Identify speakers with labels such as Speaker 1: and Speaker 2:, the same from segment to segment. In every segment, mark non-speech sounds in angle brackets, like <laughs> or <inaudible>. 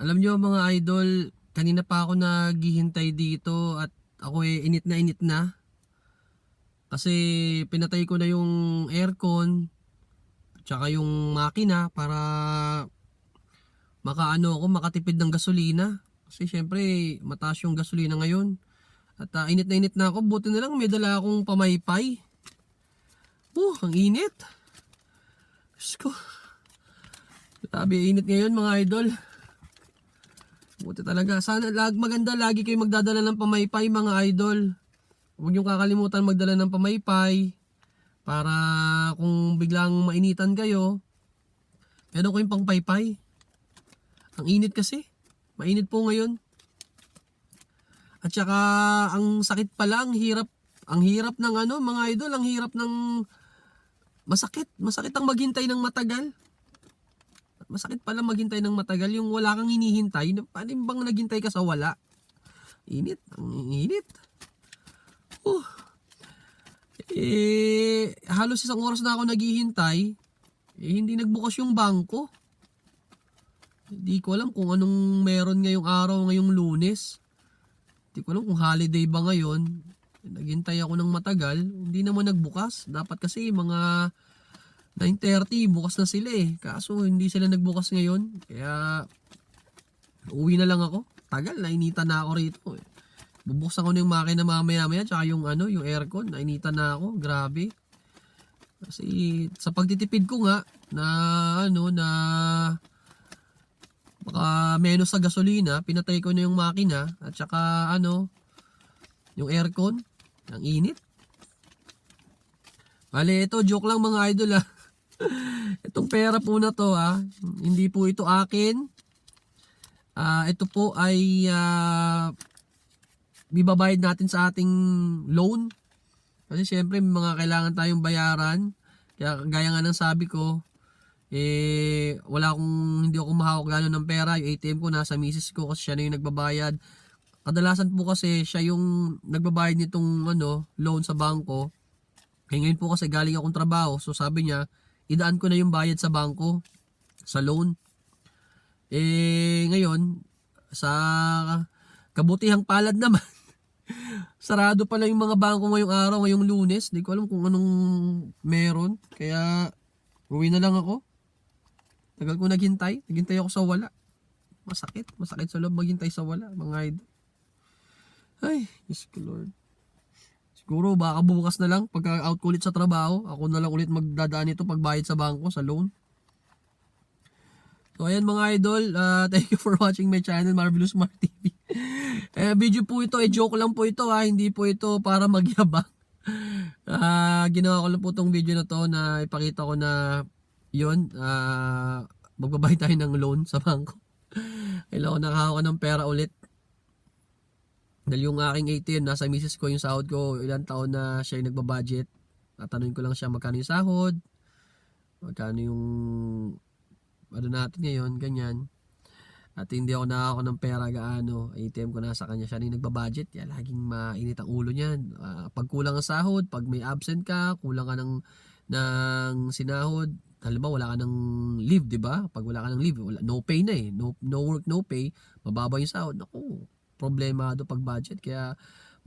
Speaker 1: Alam nyo mga idol, kanina pa ako naghihintay dito at ako eh init na init na. Kasi pinatay ko na yung aircon tsaka yung makina para makaano ako makatipid ng gasolina. Kasi syempre mataas yung gasolina ngayon. At ah, init na init na ako, buti na lang may dala akong pamaypay. Oh, ang init. Diyos ko. Grabe, init ngayon mga idol. Buti talaga. Sana lag, maganda lagi kayo magdadala ng pamaypay mga idol. Huwag niyong kakalimutan magdala ng pamaypay. Para kung biglang mainitan kayo, meron ko yung pangpaypay. Ang init kasi. Mainit po ngayon. At saka ang sakit pala, ang hirap, ang hirap ng ano mga idol, ang hirap ng masakit. Masakit ang maghintay ng matagal. Masakit pala maghintay ng matagal yung wala kang hinihintay. Paano bang naghintay ka sa wala? Init, ang init. Oh. Eh, halos isang oras na ako naghihintay. Eh, hindi nagbukas yung bangko. Hindi ko alam kung anong meron ngayong araw, ngayong lunes. Hindi ko alam kung holiday ba ngayon. Naghintay ako ng matagal. Hindi naman nagbukas. Dapat kasi mga 9.30 bukas na sila eh. Kaso hindi sila nagbukas ngayon. Kaya uwi na lang ako. Tagal, nainitan na ako rito eh. Bubuksan ko na yung makina mamaya maya tsaka yung ano, yung aircon. Nainitan na ako. Grabe. Kasi sa pagtitipid ko nga na ano na baka menos sa gasolina, pinatay ko na yung makina at saka ano yung aircon. Ang init. Bale, ito joke lang mga idol ah. <laughs> <laughs> Itong pera po na to ah, hindi po ito akin. Ah, ito po ay ah, bibabayad natin sa ating loan. Kasi syempre may mga kailangan tayong bayaran. Kaya gaya nga ng sabi ko, eh wala akong hindi ako mahawak gano'n ng pera. Yung ATM ko nasa misis ko kasi siya na yung nagbabayad. Kadalasan po kasi siya yung nagbabayad nitong ano, loan sa bangko. Kaya ngayon po kasi galing akong trabaho. So sabi niya, idaan ko na yung bayad sa bangko sa loan. Eh ngayon sa kabutihang palad naman <laughs> sarado pala yung mga bangko ngayong araw, ngayong lunes. Hindi ko alam kung anong meron. Kaya uwi na lang ako. Tagal ko naghintay. Naghintay ako sa wala. Masakit. Masakit sa loob maghintay sa wala, mga idol. Ay, Diyos ko Lord. Siguro baka bukas na lang pagka out ko ulit sa trabaho, ako na lang ulit magdadaan ito pagbayad sa bangko, sa loan. So ayan mga idol, uh, <laughs> thank you for watching my channel Marvelous Smart TV. <laughs> eh, video po ito, eh joke lang po ito ha, hindi po ito para <laughs> magyabang. Ah, ginawa ko lang po tong video na to na ipakita ko na yun, ah, magbabayad tayo ng loan sa bangko. Kailangan ko nakahawak ng pera ulit. Dahil yung aking ATM, nasa misis ko yung sahod ko, ilang taon na siya yung nagbabudget. Tatanungin ko lang siya magkano yung sahod, magkano yung ano natin ngayon, ganyan. At hindi ako nakako ng pera gaano. ATM ko nasa kanya siya rin nagbabudget. Yan, laging mainit ang ulo niyan. Ah, pag kulang ang sahod, pag may absent ka, kulang ka ng, ng sinahod, halimbawa wala ka ng leave, di ba? Pag wala ka ng leave, wala, no pay na eh. No, no work, no pay. Mababa yung sahod. Naku, problemado pag budget. Kaya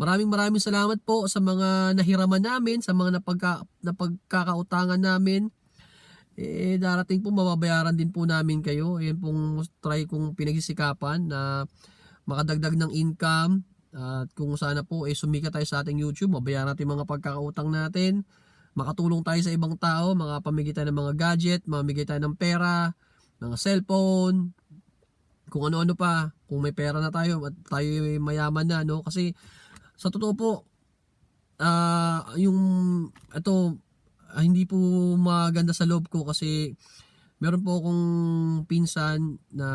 Speaker 1: maraming maraming salamat po sa mga nahiraman namin, sa mga napagka, napagkakautangan namin eh darating po mababayaran din po namin kayo. Ayan pong try kong pinagsisikapan na makadagdag ng income at kung sana po eh sumika tayo sa ating YouTube, mabayaran natin mga pagkakautang natin, makatulong tayo sa ibang tao, mga pamigay tayo ng mga gadget, mamigay tayo ng pera, mga cellphone, kung ano-ano pa, kung may pera na tayo at tayo ay mayaman na, no? Kasi sa totoo po, ah yung ito ah, hindi po maganda sa loob ko kasi meron po akong pinsan na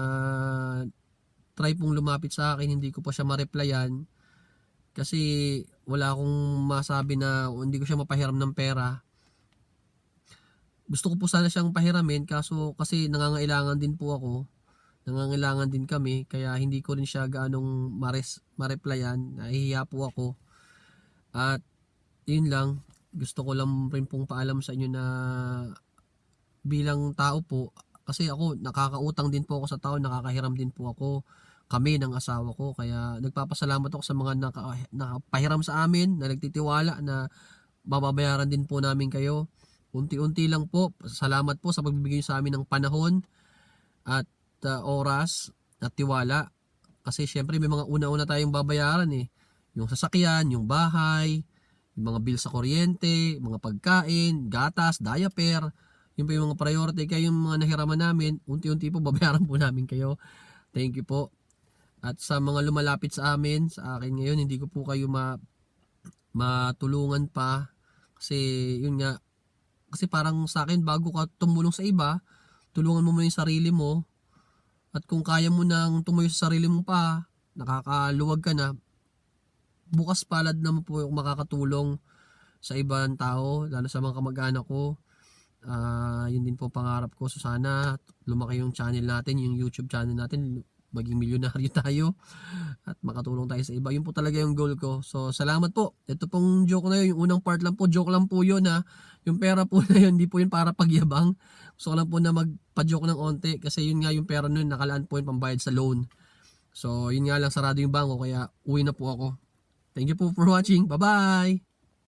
Speaker 1: try pong lumapit sa akin, hindi ko pa siya ma-replyan kasi wala akong masabi na hindi ko siya mapahiram ng pera. Gusto ko po sana siyang pahiramin kaso kasi nangangailangan din po ako. Nangangailangan din kami kaya hindi ko rin siya gaanong mares, ma-replyan. Nahihiya po ako. At yun lang, gusto ko lang rin pong paalam sa inyo na bilang tao po, Kasi ako, nakakautang din po ako sa tao, nakakahiram din po ako kami ng asawa ko. Kaya nagpapasalamat ako sa mga naka, nakapahiram sa amin, na nagtitiwala na bababayaran din po namin kayo. Unti-unti lang po. Salamat po sa pagbibigay sa amin ng panahon at uh, oras at tiwala. Kasi syempre may mga una-una tayong babayaran eh. Yung sasakyan, yung bahay, yung mga bill sa kuryente, mga pagkain, gatas, diaper. Yun po yung mga priority. Kaya yung mga nahiraman namin, unti-unti po <laughs> babayaran po namin kayo. Thank you po. At sa mga lumalapit sa amin, sa akin ngayon, hindi ko po kayo ma matulungan pa. Kasi yun nga, kasi parang sa akin, bago ka tumulong sa iba, tulungan mo muna yung sarili mo. At kung kaya mo nang tumuyo sa sarili mo pa, nakakaluwag ka na, bukas palad naman po yung makakatulong sa ibang tao, lalo sa mga kamag-anak ko. Ah, yun din po pangarap ko. So sana lumaki yung channel natin, yung YouTube channel natin, maging milyonaryo tayo at makatulong tayo sa iba. Yun po talaga yung goal ko. So salamat po. Ito pong joke na yun, yung unang part lang po, joke lang po yun ha. Yung pera po <laughs> na yun, hindi po yun para pagyabang. Gusto ko lang po na magpa-joke ng onte kasi yun nga yung pera nun, nakalaan po yun pambayad sa loan. So yun nga lang, sarado yung bangko kaya uwi na po ako. Thank you po for watching. Bye-bye!